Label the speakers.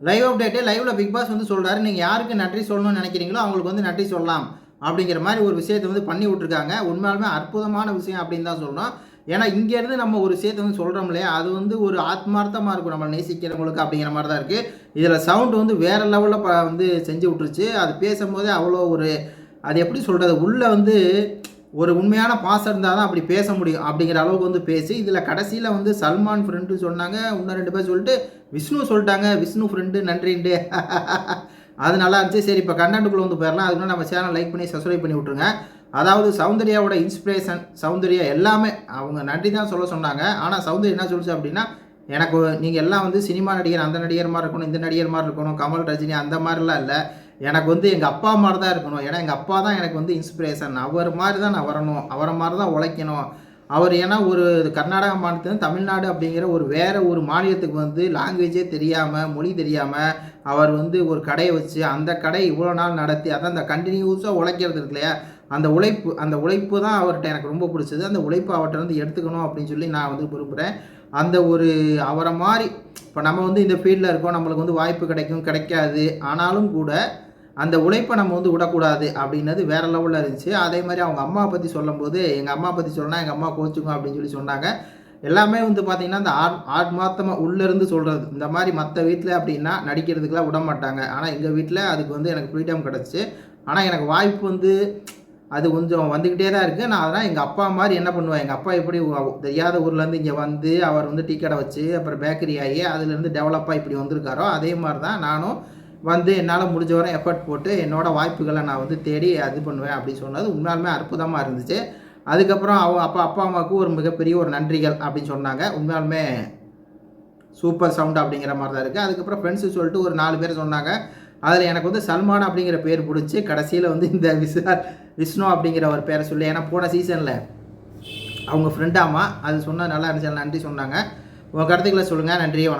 Speaker 1: Live அப்டேட்டே லைவ்ல big pass வந்து சொல்றாரு. நீங்கள் யாருக்கு நன்றி சொல்லணும்னு நினைக்கிறீங்களோ அவங்களுக்கு வந்து நன்றி சொல்லலாம் அப்படிங்கிற மாதிரி ஒரு விஷயத்தை வந்து பண்ணி விட்ருக்காங்க உண்மையாலுமே அற்புதமான விஷயம் அப்படின்னு தான் சொல்லணும். ஏன்னா இங்கேருந்து நம்ம ஒரு விஷயத்தை வந்து சொல்கிறோம் இல்லையா? அது வந்து ஒரு ஆத்மார்த்தமாக இருக்கும் நம்ம நேசிக்கிறவங்களுக்கு அப்படிங்கிற மாதிரி தான் இருக்குது இதில் சவுண்டு வந்து வேறு லெவலில் வந்து செஞ்சு விட்ருச்சு அது பேசும்போதே அவ்வளோ ஒரு அது எப்படி சொல்கிறது உள்ளே வந்து ஒரு உண்மையான பாசம் இருந்தால் தான் அப்படி பேச முடியும் அப்படிங்கிற அளவுக்கு வந்து பேசி இதில் கடைசியில் வந்து சல்மான் ஃப்ரெண்டு சொன்னாங்க இன்னும் ரெண்டு பேர் சொல்லிட்டு விஷ்ணு சொல்லிட்டாங்க விஷ்ணு ஃப்ரெண்டு நன்றின்ட்டு. அது நல்லா இருந்துச்சு. சரி இப்போ கண்டென்ட்டுக்குள்ளே வந்து போயிடலாம். அதுக்கு நம்ம சேனல் லைக் பண்ணி சப்ஸ்கிரைப் பண்ணி விட்ருங்க அதாவது சௌந்தர்யாவோட இன்ஸ்பிரேஷன் சௌந்தர்யா எல்லாமே அவங்க நன்றி தான் சொல்ல சொன்னாங்க. ஆனால் சௌந்தர்யா என்ன சொல்லுச்சு அப்படின்னா எனக்கு நீங்கள் எல்லாம் வந்து சினிமா நடிகர் அந்த நடிகர் மாதிரி இருக்கணும் இந்த நடிகர் மாதிரி இருக்கணும் கமல் ரஜினி அந்த மாதிரிலாம் இல்லை. எனக்கு வந்து எங்கள் அப்பா மாதிரி தான் இருக்கணும். ஏன்னா எங்கள் அப்பா தான் எனக்கு வந்து இன்ஸ்பிரேஷன் அவர் மாதிரி தான் நான் வரணும். அவரை மாதிரி தான் உழைக்கணும். அவர் ஏன்னா ஒரு கர்நாடக மாநிலத்தில் தமிழ்நாடு அப்படிங்கிற ஒரு வேறு ஒரு மாநிலத்துக்கு வந்து லாங்குவேஜே தெரியாமல் மொழி தெரியாமல் அவர் வந்து ஒரு கடையை வச்சு அந்த கடை இவ்வளோ நாள் நடத்தி அதான் அந்த கண்டினியூஸாக உழைக்கிறது இருக்கு இல்லையா? அந்த உழைப்பு அந்த உழைப்பு தான் அவர்கிட்ட எனக்கு ரொம்ப பிடிச்சது. அந்த உழைப்பு அவர்கிட்ட வந்து எடுத்துக்கணும் அப்படின்னு சொல்லி நான் வந்து விரும்புகிறேன் அந்த ஒரு அவரை மாதிரி இப்போ நம்ம வந்து இந்த ஃபீல்டில் இருக்கோம். நம்மளுக்கு வந்து வாய்ப்பு கிடைக்கும் கிடைக்காது. ஆனாலும் கூட அந்த உழைப்பை நம்ம வந்து விடக்கூடாது அப்படின்னது வேற லெவலில் இருந்துச்சு. அதே மாதிரி அவங்க அம்மா பற்றி சொல்லும்போது எங்கள் அம்மா பற்றி சொன்னால் எங்கள் அம்மா கோச்சுக்கும் அப்படின்னு சொல்லி சொன்னாங்க. எல்லாமே வந்து பார்த்திங்கன்னா இந்த ஆட் ஆத்மார்த்தமாக உள்ளேருந்து சொல்கிறது இந்த மாதிரி மற்ற வீட்டில் அப்படின்னா நடிக்கிறதுக்கெலாம் விட மாட்டாங்க. ஆனால் எங்கள் வீட்டில் அதுக்கு வந்து எனக்கு ஃப்ரீடம் கிடச்சி ஆனால் எனக்கு வாய்ப்பு வந்து அது கொஞ்சம் வந்துக்கிட்டே தான் இருக்குது நான் அதெல்லாம் எங்கள் அப்பா மாதிரி என்ன பண்ணுவேன்? எங்கள் அப்பா எப்படி தெரியாத ஊர்லேருந்து இங்கே வந்து அவர் வந்து டீ கடை வச்சு அப்புறம் பேக்கரி ஆகி அதுலேருந்து டெவலப்பாக இப்படி வந்திருக்காரோ அதே மாதிரி தான் நானும் வந்து என்னால் முடிஞ்ச வரை எஃபர்ட் போட்டு என்னோட வாய்ப்புகளை நான் வந்து தேடி அது பண்ணுவேன் அப்படின்னு சொன்னது உண்மையாலுமே அற்புதமாக இருந்துச்சு. அதுக்கப்புறம் அவ அப்பா அப்பா அம்மாவுக்கு ஒரு மிகப்பெரிய ஒரு நன்றிகள் அப்படின்னு சொன்னாங்க. உண்மையாலுமே சூப்பர் சவுண்ட் அப்படிங்கிற மாதிரி தான் இருக்குது அதுக்கப்புறம் ஃப்ரெண்ட்ஸு சொல்லிட்டு ஒரு நாலு பேர் சொன்னாங்க. அதில் எனக்கு வந்து சல்மான் அப்படிங்கிற பேர் பிடிச்சி கடைசியில் வந்து இந்த விசால் விஷ்ணு அப்படிங்கிற ஒரு பேரை சொல்லி ஏன்னா போன சீசனில் அவங்க ஃப்ரெண்டாமா அது சொன்னால் நல்லா இருந்துச்சு. நன்றி சொன்னாங்க. உங்கள் கருத்துக்களை சொல்லுங்கள் நன்றி வணக்கம்.